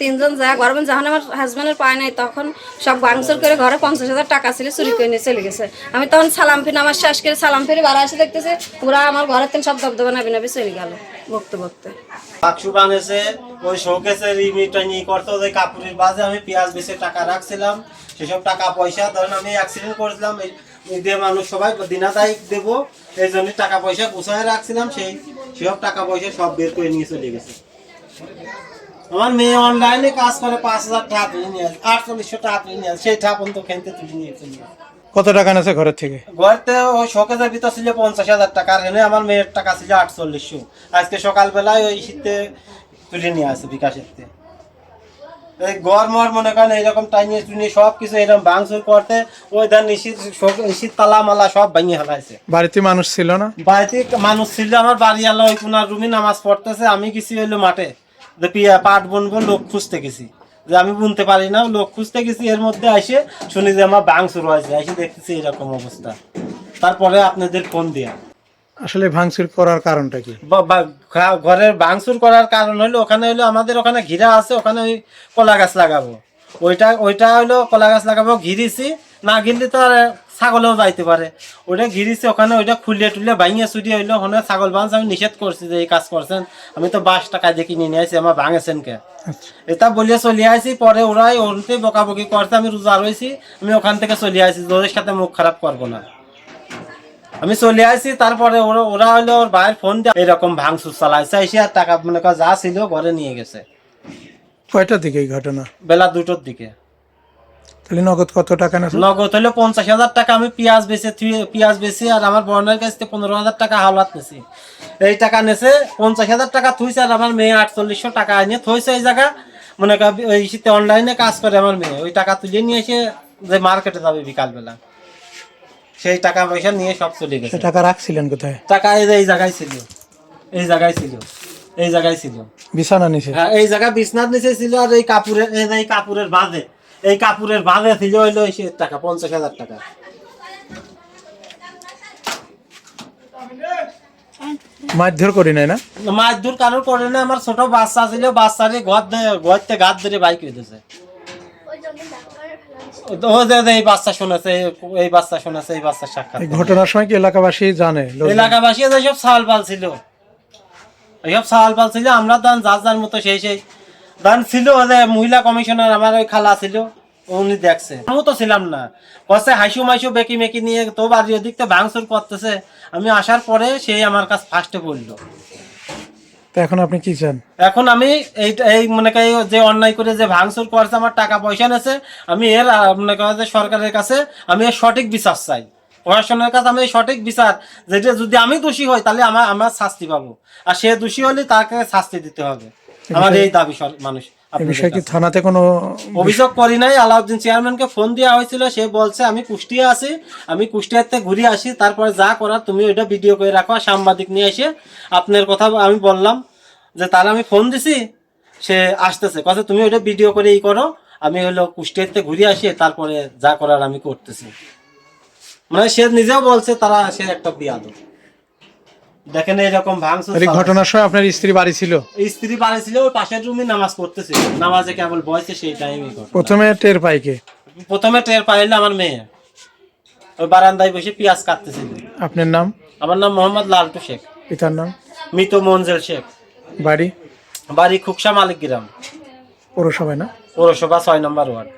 তিনজন যা ঘর যখন আমার হাজব্যান্ডের পায় নাই, তখন সব ভাঙচুর করে ঘরে পঞ্চাশ হাজার টাকা ছিল চুরি করে নিয়ে চলে গেছে। আমি তখন সালাম ফিরে, আমার শেষ করে সালাম ফিরে বাড়া এসে দেখতেছি ওরা আমার ঘরের তিন সব দবদবা নাবি নাবি চলে গেল, বকতে বকতে। বাক্সু বানিয়েছে ওই শোকেসের ইমিটা নিয়ে করতো ওই কাপড়ের বাজে, আমি পেঁয়াজ বেছে টাকা রাখছিলাম, সেসব টাকা পয়সা, ধরেন আমি অ্যাক্সিডেন্ট করেছিলাম দিয়ে মানুষ সবাই দিনাদায়ী দেবো, এই জন্য টাকা পয়সা গুছায় রাখছিলাম, সেই সেসব টাকা পয়সা সব বের করে নিয়ে চলে গেছে। আমার মেয়ে অনলাইনে কাজ করে পাঁচ হাজার টাকা তুলে নিয়ে আসে আটচল্লিশশো টাকা তুলে নিয়ে আসে সেই টাকা পর্যন্ত খেলতে তুলে নিয়ে চলে। কত টাকা নেছে ঘরের থেকে? ঘরতে ওই শোকেজের ভিতর ছিল পঞ্চাশ হাজার টাকা আর এনে আমার মেয়ের টাকা ছিল আটচল্লিশশো। আজকে সকালবেলায় ওই শীতে তুলে নিয়ে আসে বিকাশের এই গড় মর মনে করেন এইরকম টাইনিয়ে টুনিয়ে সব কিছু এরকম ভাঙচুর করতে ওই ধান নিশিত নিশিত তালা মালা সব ভাঙিয়ে ফেলাইছে। বাড়িতে মানুষ ছিল না? বাড়িতে মানুষ ছিল আমার বাড়ি আলো ওই কোনার রুমে নামাজ পড়তেছে আমি গেছি হইল মাঠে। যে পিয়া পাট বুনবো লোক খুঁজতে গেছি। যে আমি বুনতে পারি না লোক খুঁজতে গেছি এর মধ্যে আসে শুনি যে আমার শুরু হয়েছে এসে দেখতেছি এরকম অবস্থা। তারপরে আপনাদের ফোন দিয়া। আসলে ভাঙচুর করার কারণটা কি? ঘরের ভাঙচুর করার কারণ হলো ওখানে হলো আমাদের ওখানে ঘিরা আছে ওখানে ওই কলা গাছ লাগাবো। ওইটা ওইটা হলো কলা গাছ লাগাবো ঘিরিছি না ঘিরলে তো আর ছাগলেও যাইতে পারে। ওটা ঘিরিছি ওখানে ওইটা খুলে টুলে ভাঙিয়ে চুরিয়ে হইল ওখানে ছাগল বাঁধ আমি নিষেধ করছি যে এই কাজ করছেন। আমি তো বাস টাকা দিয়ে কিনে নিয়ে আসি আমার ভাঙেছেন কে? আচ্ছা। এটা বলিয়ে চলে আসি পরে ওরাই ওরতে বকাবকি করছে আমি রোজা রয়েছি আমি ওখান থেকে চলে আসি ওদের সাথে মুখ খারাপ করব না। আমি চলে আসি তারপরে ওরা ওরা হলো ওর ভাইয়ের ফোন দিয়ে এরকম ভাঙচুর চালাইছে এসে আর টাকা মনে কর যা ছিল ঘরে নিয়ে গেছে। কয়টার দিকে এই ঘটনা? বেলা দুটোর দিকে। তাহলে নগদ কত টাকা নেছে নগদ হলো পঞ্চাশ হাজার টাকা। আমি পেঁয়াজ বেচে পেঁয়াজ বেচি আর আমার বোনের কাছ থেকে পনেরো হাজার টাকা হাওলাত নেছি। এই টাকা নেছে পঞ্চাশ হাজার টাকা থুইছে আর আমার মেয়ে আটচল্লিশশো টাকা এনে থইছে এই জায়গা। মনে কর ওই শীতে অনলাইনে কাজ করে আমার মেয়ে। ওই টাকা তুলে নিয়ে এসে যে মার্কেটে যাবে বিকালবেলা। সেই টাকা পয়সা নিয়ে সব চলে গেছে। টাকা রাখছিলেন কোথায়? টাকা এই যে এই জায়গায় ছিল। এই জায়গায় ছিল। এই জায়গায় ছিল। বিছানা নিচে? হ্যাঁ এই জায়গা বিছনার নিচে ছিল আর এই কাপড়ের এই কাপড়ের বাঁধে। এই কাপড়ের বাঁধে ছিল হইল এই সে টাকা পঞ্চাশ হাজার টাকা। মারধর করি নাই না? মাছ দূর কারোর করে না আমার ছোট বাচ্চা ছিল বাচ্চারে ঘর ধরে- বাইক হইতেছে এই বাচ্চা শোনাছে এই বাচ্চা শোনাছে এই সাক্ষাৎ ঘটনার সময় কি এলাকাবাসী জানে? এলাকাবাসী যেসব সাল পাল ছিল। এইসব সাল পাল ছিল আমরা দান যার যার মতো সেই সেই। দান ছিল যে মহিলা কমিশনার আমার ওই খালা ছিল উনি দেখছে। আমিও তো ছিলাম না। মাইসু বেকি মেকি নিয়ে তো বাড়ি ওদিক তো ভাঙচুর করতেছে। আমি আসার পরে সেই আমার কাছে ফার্স্টে বলল। এখন আপনি কি চান? এখন আমি এই এই মনে করি যে অন্যায় করে যে ভাঙচুর করছে আমার টাকা পয়সা নেছে আমি এর মনে করি যে সরকারের কাছে আমি এর সঠিক বিচার চাই। প্রশাসনের কাছে আমি সঠিক বিচার যেটা যদি আমি দোষী হই তাহলে আমার আমার শাস্তি পাবো। আর সে দোষী হলে তাকে শাস্তি দিতে হবে। এই দাবি মানুষ এই বিষয়ে কি থানাতে কোনো অভিযোগ করি নাই আলাউদ্দিন চেয়ারম্যানকে ফোন দেওয়া হয়েছিল সে বলছে আমি কুষ্টিয়া আছি আমি কুষ্টিয়াতে ঘুরে আসি তারপরে যা করার তুমি ওইটা ভিডিও করে রাখো সাংবাদিক নিয়ে এসে আপনার কথা আমি বললাম যে তার আমি ফোন দিছি সে আসতেছে কথা তুমি ওইটা ভিডিও করে ই করো আমি হলো কুষ্টিয়াতে ঘুরে আসি তারপরে যা করার আমি করতেছি। মানে সে নিজেও বলছে তারা সে একটা বিয়াদ দেখেন এরকম ভাঙচুর এই ঘটনার সময় আপনার স্ত্রী বাড়ি ছিল? স্ত্রী বাড়ি ছিল ওই পাশের রুমে নামাজ পড়তেছিল নামাজে কেবল বয়সে সেই টাইমই করে প্রথমে টের পাইকে প্রথমে টের পাইলে আমার মেয়ে। ওই বারান্দায় বসে পেঁয়াজ কাটতেছিল আপনার নাম? আমার নাম মোহাম্মদ লালটু শেখ। পিতার নাম? মৃত মঞ্জেল শেখ। বাড়ি? বাড়ি খুকসা মালিক গ্রাম পৌরসভায় না? পৌরসভা ছয় নম্বর ওয়ার্ড।